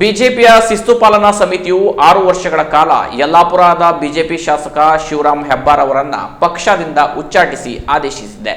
ಬಿಜೆಪಿಯ ಶಿಸ್ತು ಪಾಲನಾ ಸಮಿತಿಯು ಆರು ವರ್ಷಗಳ ಕಾಲ ಯಲ್ಲಾಪುರದ ಬಿಜೆಪಿ ಶಾಸಕ ಶಿವರಾಮ್ ಹೆಬ್ಬಾರ್ ಅವರನ್ನ ಪಕ್ಷದಿಂದ ಉಚ್ಚಾಟಿಸಿ ಆದೇಶಿಸಿದೆ.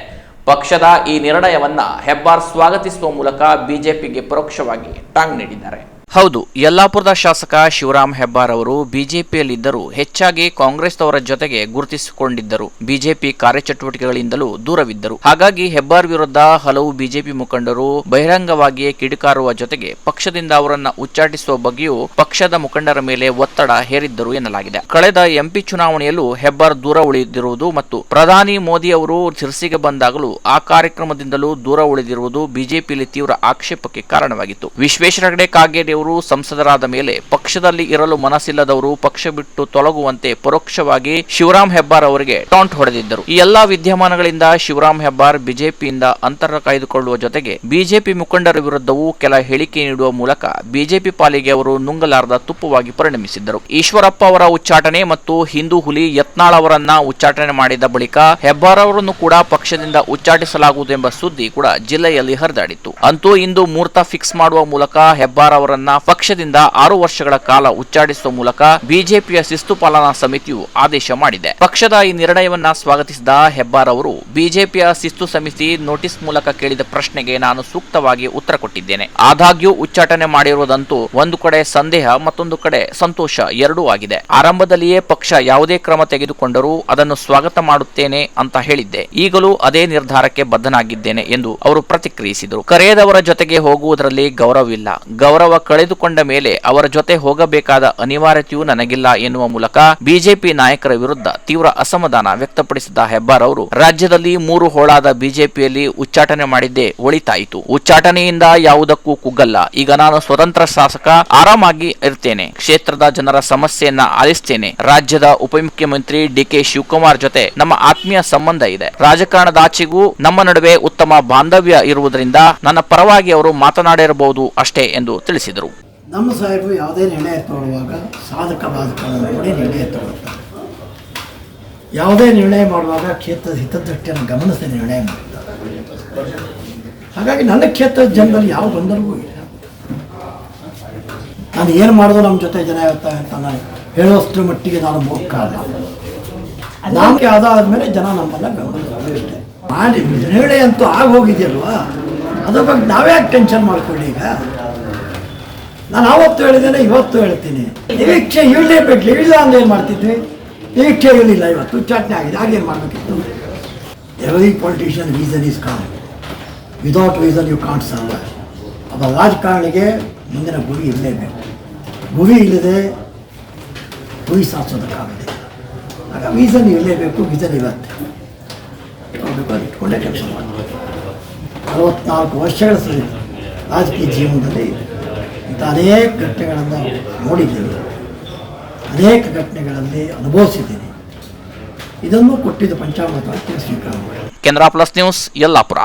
ಪಕ್ಷದ ಈ ನಿರ್ಣಯವನ್ನ ಹೆಬ್ಬಾರ್ ಸ್ವಾಗತಿಸುವ ಮೂಲಕ ಬಿಜೆಪಿಗೆ ಪರೋಕ್ಷವಾಗಿ ಟಾಂಗ್ ನೀಡಿದ್ದಾರೆ. ಹೌದು, ಯಲ್ಲಾಪುರದ ಶಾಸಕ ಶಿವರಾಮ್ ಹೆಬ್ಬಾರ್ ಅವರು ಬಿಜೆಪಿಯಲ್ಲಿದ್ದರೂ ಹೆಚ್ಚಾಗಿ ಕಾಂಗ್ರೆಸ್ ಕಾಂಗ್ರೆಸ್ನವರ ಜೊತೆಗೆ ಗುರುತಿಸಿಕೊಂಡಿದ್ದರು. ಬಿಜೆಪಿ ಕಾರ್ಯಚಟುವಟಿಕೆಗಳಿಂದಲೂ ದೂರವಿದ್ದರು. ಹಾಗಾಗಿ ಹೆಬ್ಬಾರ್ ವಿರುದ್ಧ ಹಲವು ಬಿಜೆಪಿ ಮುಖಂಡರು ಬಹಿರಂಗವಾಗಿಯೇ ಕಿಡಿಕಾರುವ ಜೊತೆಗೆ ಪಕ್ಷದಿಂದ ಅವರನ್ನ ಉಚ್ಚಾಟಿಸುವ ಬಗ್ಗೆಯೂ ಪಕ್ಷದ ಮುಖಂಡರ ಮೇಲೆ ಒತ್ತಡ ಹೇರಿದ್ದರು ಎನ್ನಲಾಗಿದೆ. ಕಳೆದ ಎಂಪಿ ಚುನಾವಣೆಯಲ್ಲೂ ಹೆಬ್ಬಾರ್ ದೂರ ಉಳಿದಿರುವುದು ಮತ್ತು ಪ್ರಧಾನಿ ಮೋದಿ ಅವರು ಶಿರ್ಸಿಗೆ ಬಂದಾಗಲೂ ಆ ಕಾರ್ಯಕ್ರಮದಿಂದಲೂ ದೂರ ಉಳಿದಿರುವುದು ಬಿಜೆಪಿಯಲ್ಲಿ ತೀವ್ರ ಆಕ್ಷೇಪಕ್ಕೆ ಕಾರಣವಾಗಿತ್ತು. ವಿಶ್ವೇಶ್ವರ ಹೆಗಡೆ, ಕಾಗೇರಿ ಅವರು ಸಂಸದರಾದ ಮೇಲೆ ಪಕ್ಷದಲ್ಲಿ ಇರಲು ಮನಸ್ಸಿಲ್ಲದವರು ಪಕ್ಷ ಬಿಟ್ಟು ತೊಲಗುವಂತೆ ಪರೋಕ್ಷವಾಗಿ ಶಿವರಾಮ್ ಹೆಬ್ಬಾರ್ ಅವರಿಗೆ ಟಾಂಟ್ ಹೊಡೆದಿದ್ದರು. ಈ ಎಲ್ಲಾ ವಿದ್ಯಮಾನಗಳಿಂದ ಶಿವರಾಮ್ ಹೆಬ್ಬಾರ್ ಬಿಜೆಪಿಯಿಂದ ಅಂತರ ಕಾಯ್ದುಕೊಳ್ಳುವ ಜೊತೆಗೆ ಬಿಜೆಪಿ ಮುಖಂಡರ ವಿರುದ್ಧವೂ ಕೆಲ ಹೇಳಿಕೆ ನೀಡುವ ಮೂಲಕ ಬಿಜೆಪಿ ಪಾಲಿಗೆ ಅವರು ನುಂಗಲಾರದ ತುಪ್ಪವಾಗಿ ಪರಿಣಮಿಸಿದ್ದರು. ಈಶ್ವರಪ್ಪ ಅವರ ಉಚ್ಚಾಟನೆ ಮತ್ತು ಹಿಂದೂ ಹುಲಿ ಯತ್ನಾಳ್ ಅವರನ್ನ ಉಚ್ಚಾಟನೆ ಮಾಡಿದ ಬಳಿಕ ಹೆಬ್ಬಾರ್ ಅವರನ್ನು ಕೂಡ ಪಕ್ಷದಿಂದ ಉಚ್ಚಾಟಿಸಲಾಗುವುದು ಎಂಬ ಸುದ್ದಿ ಕೂಡ ಜಿಲ್ಲೆಯಲ್ಲಿ ಹರಿದಾಡಿತ್ತು. ಅಂತೂ ಇಂದು ಮುಹೂರ್ತ ಫಿಕ್ಸ್ ಮಾಡುವ ಮೂಲಕ ಹೆಬ್ಬಾರ್ ಅವರನ್ನ ಪಕ್ಷದಿಂದ ಆರು ವರ್ಷಗಳ ಕಾಲ ಉಚ್ಚಾಟಿಸುವ ಮೂಲಕ ಬಿಜೆಪಿಯ ಶಿಸ್ತು ಪಾಲನಾ ಸಮಿತಿಯು ಆದೇಶ ಮಾಡಿದೆ. ಪಕ್ಷದ ಈ ನಿರ್ಣಯವನ್ನ ಸ್ವಾಗತಿಸಿದ ಹೆಬ್ಬಾರ್ ಅವರು, ಬಿಜೆಪಿಯ ಶಿಸ್ತು ಸಮಿತಿ ನೋಟಿಸ್ ಮೂಲಕ ಕೇಳಿದ ಪ್ರಶ್ನೆಗೆ ನಾನು ಸೂಕ್ತವಾಗಿ ಉತ್ತರ ಕೊಟ್ಟಿದ್ದೇನೆ. ಆದಾಗ್ಯೂ ಉಚ್ಚಾಟನೆ ಮಾಡಿರುವುದಂತೂ ಒಂದು ಕಡೆ ಸಂದೇಹ, ಮತ್ತೊಂದು ಕಡೆ ಸಂತೋಷ ಎರಡೂ ಆಗಿದೆ. ಆರಂಭದಲ್ಲಿಯೇ ಪಕ್ಷ ಯಾವುದೇ ಕ್ರಮ ತೆಗೆದುಕೊಂಡರೂ ಅದನ್ನು ಸ್ವಾಗತ ಮಾಡುತ್ತೇನೆ ಅಂತ ಹೇಳಿದ್ದೆ. ಈಗಲೂ ಅದೇ ನಿರ್ಧಾರಕ್ಕೆ ಬದ್ಧನಾಗಿದ್ದೇನೆ ಎಂದು ಅವರು ಪ್ರತಿಕ್ರಿಯಿಸಿದರು. ಕರೆಯದವರ ಜೊತೆಗೆ ಹೋಗುವುದರಲ್ಲಿ ಗೌರವವಿಲ್ಲ. ಗೌರವ ಕಳೆದುಕೊಂಡ ಮೇಲೆ ಅವರ ಜೊತೆ ಹೋಗಬೇಕಾದ ಅನಿವಾರ್ಯತೆಯೂ ನನಗಿಲ್ಲ ಎನ್ನುವ ಮೂಲಕ ಬಿಜೆಪಿ ನಾಯಕರ ವಿರುದ್ಧ ತೀವ್ರ ಅಸಮಾಧಾನ ವ್ಯಕ್ತಪಡಿಸಿದ ಹೆಬ್ಬಾರ್ ಅವರು, ರಾಜ್ಯದಲ್ಲಿ ಮೂರು ಹೋಳಾದ ಬಿಜೆಪಿಯಲ್ಲಿ ಉಚ್ಚಾಟನೆ ಮಾಡಿದ್ದೇ ಒಳಿತಾಯಿತು. ಉಚ್ಚಾಟನೆಯಿಂದ ಯಾವುದಕ್ಕೂ ಕುಗ್ಗಲ್ಲ. ಈಗ ನಾನು ಸ್ವತಂತ್ರ ಶಾಸಕ ಆರಾಮಾಗಿ ಇರ್ತೇನೆ. ಕ್ಷೇತ್ರದ ಜನರ ಸಮಸ್ಯೆಯನ್ನ ಆಲಿಸ್ತೇನೆ. ರಾಜ್ಯದ ಉಪಮುಖ್ಯಮಂತ್ರಿ ಡಿ ಕೆ ಶಿವಕುಮಾರ್ ಜೊತೆ ನಮ್ಮ ಆತ್ಮೀಯ ಸಂಬಂಧ ಇದೆ. ರಾಜಕಾರಣದಾಚೆಗೂ ನಮ್ಮ ನಡುವೆ ಉತ್ತಮ ಬಾಂಧವ್ಯ ಇರುವುದರಿಂದ ನನ್ನ ಪರವಾಗಿ ಅವರು ಮಾತನಾಡಿರಬಹುದು ಅಷ್ಟೇ ಎಂದು ತಿಳಿಸಿದರು. ನಮ್ಮ ಸಾಹೇಬರು ಯಾವುದೇ ನಿರ್ಣಯ ತಗೊಳ್ಳುವಾಗ ಸಾಧಕ ಬಾಧಕಗಳನ್ನು ನೋಡಿ ನಿರ್ಣಯ ತಗೊಳ್ತಾರೆ. ಯಾವುದೇ ನಿರ್ಣಯ ಮಾಡುವಾಗ ಕ್ಷೇತ್ರದ ಹಿತದೃಷ್ಟಿಯನ್ನು ಗಮನಿಸಿ ನಿರ್ಣಯ ಮಾಡ್ತಾರೆ. ಹಾಗಾಗಿ ನನ್ನ ಕ್ಷೇತ್ರದ ಜನರಲ್ಲಿ ಯಾವ ಗೊಂದಲವೂ ಇಲ್ಲ. ನಾನು ಏನು ಮಾಡಿದ್ರು ನಮ್ಮ ಜೊತೆ ಜನ ಇರ್ತಾರೆ ಅಂತ ನಾನು ಹೇಳೋಷ್ಟು ಮಟ್ಟಿಗೆ ನಾನು ಮೂರ್ಖ ಅಲ್ಲ. ನಮಗೆ ಅದಾದಮೇಲೆ ಜನ ನಮ್ಮನ್ನು ಗಮನಿಸ್ತಾರೆ ಮಾಡಿ ನಿರ್ಣಯ ಅಂತೂ ಆಗೋಗಿದೆಯಲ್ವಾ? ಅದ್ರ ಬಗ್ಗೆ ನಾವ್ಯಾಕೆ ಟೆನ್ಷನ್ ಮಾಡ್ಕೊಳ್ಳಿ ಈಗ? ನಾನು ಆವತ್ತು ಹೇಳಿದ್ದೇನೆ, ಇವತ್ತು ಹೇಳ್ತೀನಿ. ನಿರೀಕ್ಷೆ ಇರಲೇಬೇಕು. ಇಲ್ಲ ಅಂದ್ರೆ ಏನು ಮಾಡ್ತಿದ್ವಿ? ನಿರೀಕ್ಷೆ ಇರಲಿಲ್ಲ ಇವತ್ತು. ಚಟ್ನಿ ಆಗಿದೆ. ಆಗೇನು ಮಾಡಬೇಕಿತ್ತು? Every politician reason is con without reason you can't serve ಒಬ್ಬ ರಾಜಕಾರಣಿಗೆ ಮುಂದಿನ ಗುರಿ ಇರಲೇಬೇಕು. ಗುರಿ ಇಲ್ಲದೆ ಗುರಿ ಸಾಧಿಸೋದಕ್ಕಾಗುತ್ತೆ ಆಗ ರೀಸನ್ ಇರಲೇಬೇಕು ಒಳ್ಳೆ ಅದು ಇಟ್ಕೊಂಡೇ ಕೆಲಸ ಮಾಡಬೇಕು. ಅರವತ್ನಾಲ್ಕು ವರ್ಷಗಳ ಸರಿ ರಾಜಕೀಯ ಜೀವನದಲ್ಲಿ ಇಂಥ ಅನೇಕ ಘಟನೆಗಳನ್ನು ನೋಡಿದ್ದೀನಿ. ಅನೇಕ ಘಟನೆಗಳಲ್ಲಿ ಅನುಭವಿಸಿದ್ದೀನಿ. ಇದನ್ನು ಕೊಟ್ಟಿದ್ದ ಪಂಚಾಮೃತ ಸ್ವೀಕಾರ ಕೆನರಾ ಪ್ಲಸ್ ನ್ಯೂಸ್ ಯಲ್ಲಾಪುರ.